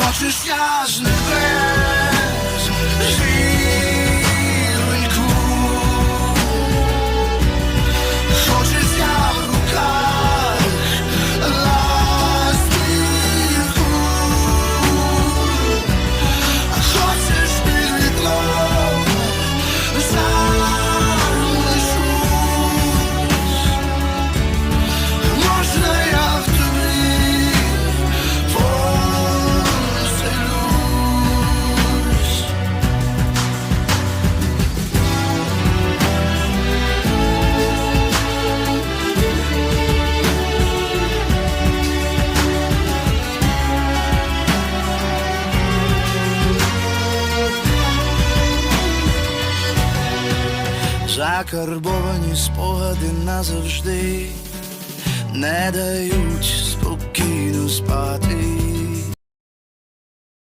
Хочеш я з небес Закарбовані спогади назавжди не дають спокійно спати.